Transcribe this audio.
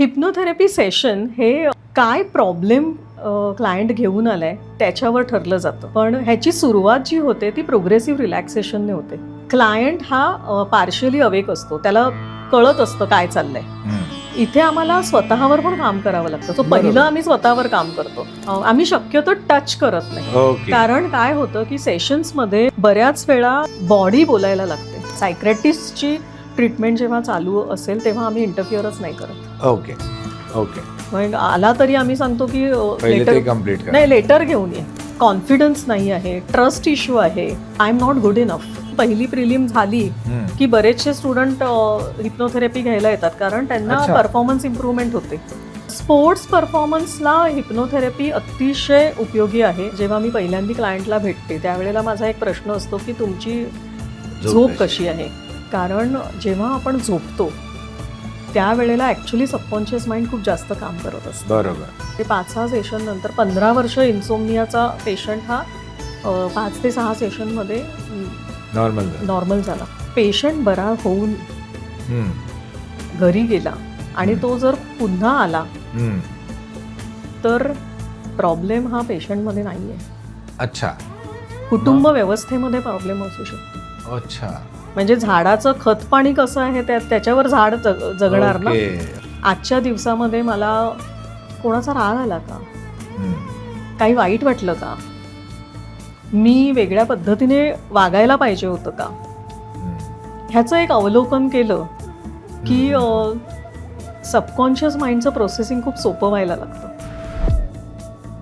हिप्नोथेरपी session हे काय problem client घेऊन आलाय त्याच्यावर ठरलं जातं. पण ह्याची सुरुवात जी होते ती प्रोग्रेसिव्ह रिलॅक्सेशनने होते. क्लायंट हा पार्शियली अवेक असतो. त्याला कळत असतं काय चाललंय. इथे आम्हाला स्वतःवर पण काम करावं लागतं. सो. पहिलं आम्ही स्वतःवर काम करतो. आम्ही शक्यतो टच करत नाही. कारण काय होतं की सेशन्समध्ये बऱ्याच वेळा बॉडी बोलायला लागते. सायक्रॅटिस्टची ट्रीटमेंट जेव्हा चालू असेल तेव्हा आम्ही इंटरफिअरच नाही करत. Okay okay. मग आला तरी आम्ही सांगतो की पहिले ते लेटर कंप्लीट करा. नाही लेटर घेऊन ये. कॉन्फिडन्स नाही आहे ट्रस्ट इश्यू आहे. I am not good enough पहिली प्रिलिम झाली हम्म. की बरेचसे स्टुडंट हिप्नोथेरपी घ्यायला येतात कारण त्यांना अच्छा. परफॉर्मन्स इम्प्रूव्हमेंट होते. स्पोर्ट्स परफॉर्मन्सला हिप्नोथेरपी अतिशय उपयोगी आहे. जेव्हा मी पहिल्यांदा क्लायंटला भेटते त्यावेळेला माझा एक प्रश्न असतो की तुमची झोप कशी आहे? कारण जेव्हा आपण झोपतो त्यावेळेला ॲक्च्युली सबकॉन्शियस माइंड खूप जास्त काम करत असतं. बरोबर. ते पाच सहा सेशन नंतर पंधरा वर्ष इन्सोमनियाचा पेशंट हा पाच ते सहा सेशनमध्ये नॉर्मल नॉर्मल झाला. पेशंट बरा होऊन घरी गेला आणि तो जर पुन्हा आला तर प्रॉब्लेम हा पेशंटमध्ये नाही आहे अच्छा. कुटुंब व्यवस्थेमध्ये प्रॉब्लेम असू शकतो. अच्छा. म्हणजे झाडाचं खत पाणी कसं आहे त्या त्याच्यावर झाड जग जगणार ना. आजच्या दिवसामध्ये मला कोणाचा राग आला का. काही वाईट वाटलं का? मी वेगळ्या पद्धतीने वागायला पाहिजे होतं का. ह्याचं एक अवलोकन केलं की सबकॉन्शियस माइंडचं प्रोसेसिंग खूप सोपं व्हायला लागतं.